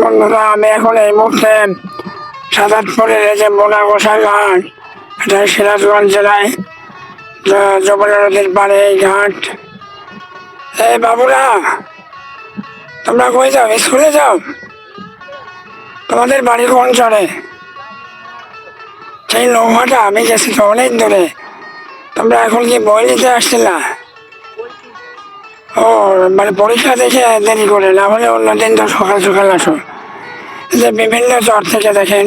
বন্ধুরা, আমি এখন এই মুহূর্তে সাদাতপুরের এই যে মোনাগোসা ঘাট, এটা সিরাজগঞ্জ জেলায়, জ- যমুনা নদীর পাড়ে এই ঘাট। এই বাবুরা, তোমরা কই যাও? স্কুলে যাও? তোমাদের বাড়ি কোন চড়ে সেই নৌকাটা আমি গেছি তো অনেক দূরে। তোমরা এখন কি বই নিতে আসছিলা? ও মানে পরীক্ষা দেখে দেরি করে না হলে অন্যদিন তো সকাল সকাল আসো। যে বিভিন্ন চর থেকে দেখেন,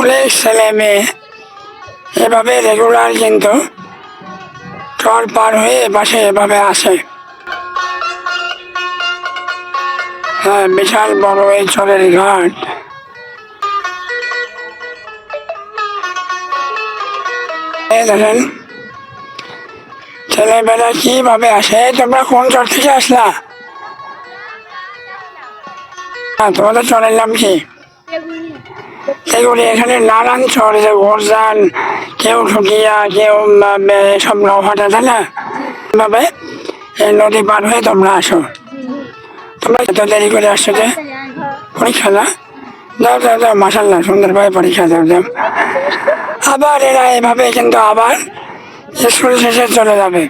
অনেক ছেলে মেয়ে, এভাবে রেগুলার কিন্তু চর পার হয়ে এপাশে এভাবে আসে। হ্যাঁ বিশাল বড় এই চরের ঘাট। দেখেন ছেলেবেলা কীভাবে আসে? তোমরা কোন চর থেকে আসলা? হ্যাঁ তোমাদের চরের নাম কি? এগুলি এখানে নানান চর, যে গোরজান, কেউ ঠুকিয়া কেউ সব নৌহাটা তাই না? এভাবে এই নদী পার হয়ে তোমরা আসো। তোমরা এত দেরি করে আসছো যে পরীক্ষা না? যাও যাও যাও মাসাল্লাহ সুন্দরভাবে পরীক্ষা দাও, যাও। আবার এরা এভাবে কিন্তু আবার স্কুল শেষে চলে যাবে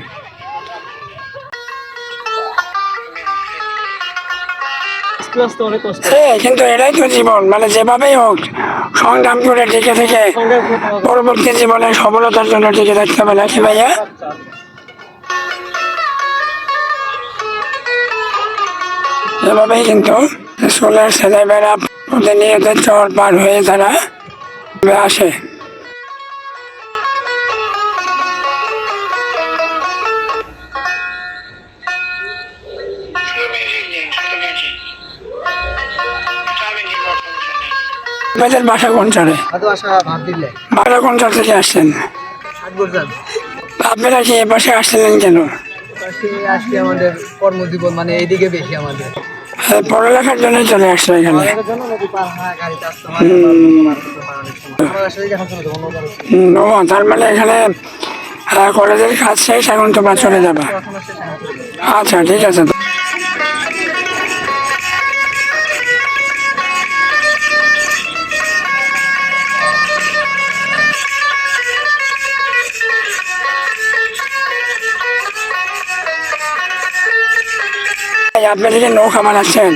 কিন্তু এটাই তো জীবন মানে যেভাবেই হোক, সংগ্রাম করে টিকে থেকে। পরবর্তী জীবনে সফলতার জন্য টিকে থাকতে হবে, নাকি ভাইয়া এভাবেই কিন্তু স্কুলের ছেলেমেয়েরা প্রতিনিয়ত চর পার হয়ে তারা আসে আপনাদের বাসা কোন চরে আদৌ আশা ভাত দিলে? বাসা কোন চর থেকে আসছেন আপনারা কি এপাশে আসছিলেন কেন? আমাদের কর্মজীবন মানে এইদিকে বেশি আমাদের। হ্যাঁ, পড়ালেখার জন্য চলে আসছে এখানে। ও তার মানে এখানে কলেজের কাজ শেষ এখন তোমরা চলে যাব। আচ্ছা ঠিক আছে। এই, আপনি থেকে নৌকা বানাচ্ছেন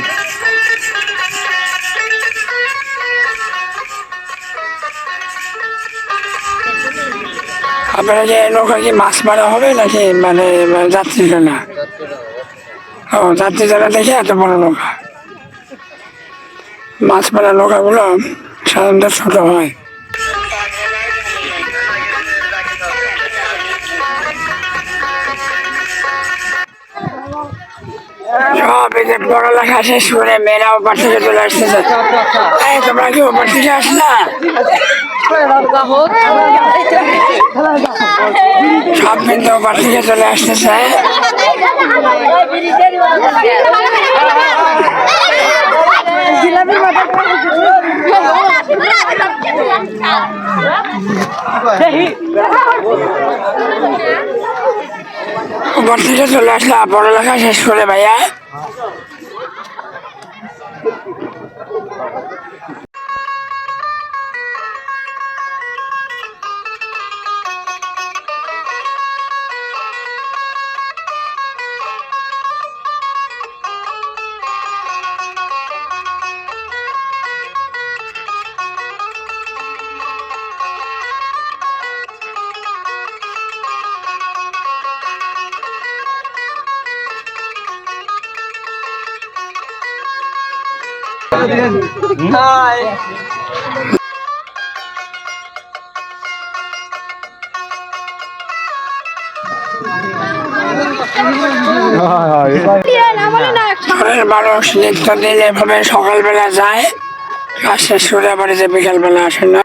আপনারা যে নৌকা কি মাছ মারা হবে নাকি মানে যাত্রী না ও যাত্রী যারা দেখে এত বড় নৌকা মাছ মারা নৌকাগুলো সাধারণত ছোট হয়। সব এই যে পড়ালেখা শেষ করে মেয়েরাও ওপার থেকে চলে আসতেছে। এই, তোমরা কি ওপার থেকে আসলা সব কিন্তু ওপার থেকে চলে আসতেছে। ওপার থেকে চলে আসলা পড়ালেখা শেষ করে ভাইয়া। শহরের মানুষ নিত্যদিন এভাবে সকালবেলা যায় কাজ শেষ করে যে বিকালবেলা আসে না।